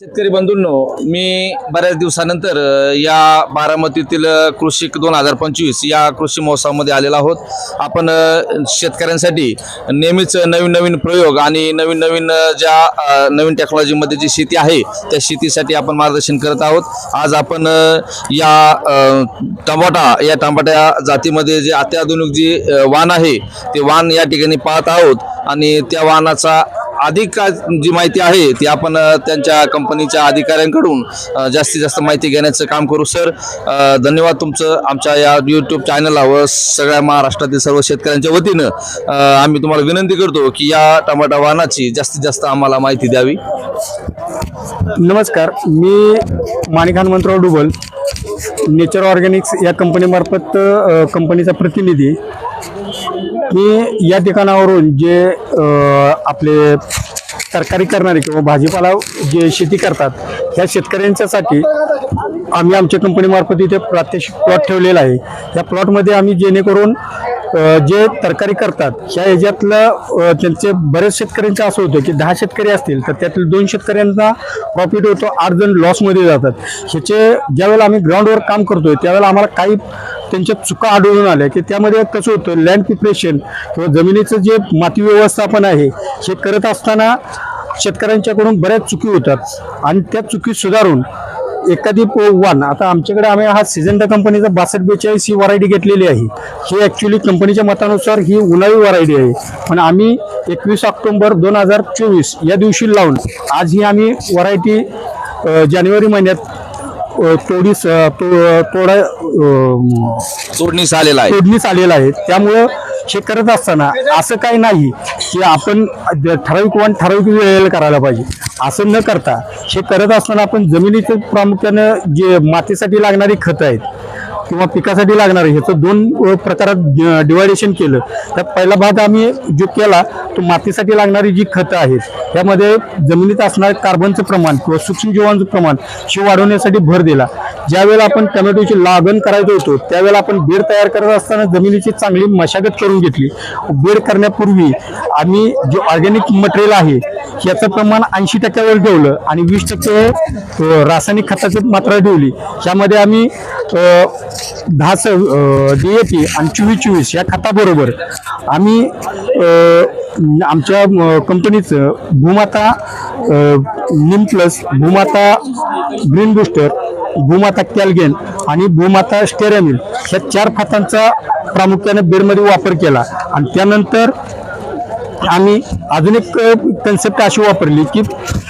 शेतकरी बंधूंनो मी बऱ्याच दिवसानंतर या बारामतीतील कृषी दोन हजार पंचवीस या कृषी महोत्सवामध्ये आलेलो आहोत. आपण शेतकऱ्यांसाठी नेहमीच नवीन नवीन प्रयोग आणि नवीन नवीन ज्या नवीन टेक्नॉलॉजीमध्ये जी शेती आहे त्या शेतीसाठी आपण मार्गदर्शन करत आहोत. आज आपण या टमाटा या टमाट्या जातीमध्ये जे अत्याधुनिक जे वाण आहे ते वाण या ठिकाणी पाहत आहोत आणि त्या वाहनाचा अधिक का- जी माहिती आहे ती आपण त्यांच्या कंपनीच्या अधिकाऱ्यांकडून जास्तीत जास्त माहिती घेण्याचं काम करू. सर धन्यवाद तुमचं. आमच्या या यूट्यूब चॅनलला व सगळ्या महाराष्ट्रातील सर्व शेतकऱ्यांच्या वतीनं आम्ही तुम्हाला विनंती करतो की या टमाटा वाहनाची जास्तीत जास्त आम्हाला माहिती द्यावी. नमस्कार. मी माणिक हनुमंतराव डुबल. नेचर ऑर्गॅनिक्स या कंपनीमार्फत कंपनीचा प्रतिनिधी. की या ठिकाणावरून जे आपले तरकारी करणारे किंवा भाजीपाला जे शेती करतात ह्या शेतकऱ्यांच्यासाठी आम्ही आमच्या कंपनीमार्फत इथे प्रात्यक्षिक प्लॉट ठेवलेला आहे. या प्लॉटमध्ये आम्ही जेणेकरून जे तरकारी करतात ह्या याच्यातलं त्यांचे बरेच शेतकऱ्यांचं असं होतं की दहा शेतकरी असतील तर त्यातील दोन शेतकऱ्यांचा प्रॉफिट होतो आठ जण लॉसमध्ये जातात. ह्याचे ज्यावेळेला आम्ही ग्राउंडवर काम करतोय त्यावेळेला आम्हाला काही त्यांच्या चुका आढळून आल्या की त्यामध्ये कसं होतं लँड प्रिपरेशन किंवा जमिनीचं जे माती व्यवस्थापन आहे हे करत असताना शेतकऱ्यांच्याकडून बऱ्याच चुकी होतात. आणि त्या चुकी सुधारून एखादी प- आता आमच्याकडे आम्ही हा सिजंटा कंपनीचा बासष्ट बेचाळीस ही व्हरायटी घेतलेली आहे. ही ॲक्च्युली कंपनीच्या मतानुसार ही उन्हाळी व्हरायटी आहे. पण आम्ही एकवीस ऑक्टोंबर दोन हजार चोवीस या दिवशी लावून आज ही आम्ही व्हरायटी जानेवारी महिन्यात तोडीस तो तोडा अ, तोडणीस आलेला आहे. तोडणीस आलेलं आहे. त्यामुळं हे करत असताना असं काही नाही की आपण द- ठराविक वाण ठराविक वेळेला करायला पाहिजे. असं न करता हे करत असताना आपण जमिनीचं प्रामुख्यानं जे मातीसाठी लागणारी खतं आहेत किंवा पिकासाठी लागणारे ह्याचं दोन प्रकारात डिवायडेशन केलं. तर पहिला भाग आम्ही जो केला तो मातीसाठी लागणारी जी खतं आहेत त्यामध्ये जमिनीत असणारे कार्बनचं प्रमाण किंवा सूक्ष्मजीवांचं प्रमाण हे वाढवण्यासाठी भर दिला. ज्यावेळेला आपण टोमॅटोची लागण करायचो होतो त्यावेळेला आपण बेड तयार करत असताना जमिनीची चांगली मशागत करून घेतली. बेड करण्यापूर्वी आम्ही जे ऑर्गॅनिक मटेरियल आहे याचं प्रमाण ऐंशी टक्क्यावर ठेवलं आणि वीस टक्के रासायनिक खताची मात्रा ठेवली. त्यामध्ये आम्ही दहा स डी ए पी आणि चोवीस चोवीस या खताबरोबर आम्ही आमच्या कंपनीचं Bhumata Neem Plus Bhumata Green Booster Bhumata कॅलगेन आणि भूमाता स्टेरॅमिल ह्या चार खतांचा प्रामुख्याने बेडमध्ये वापर केला. आणि त्यानंतर आम्ही अजून एक कन्सेप्ट अशी वापरली की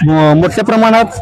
मोठ्या प्रमाणात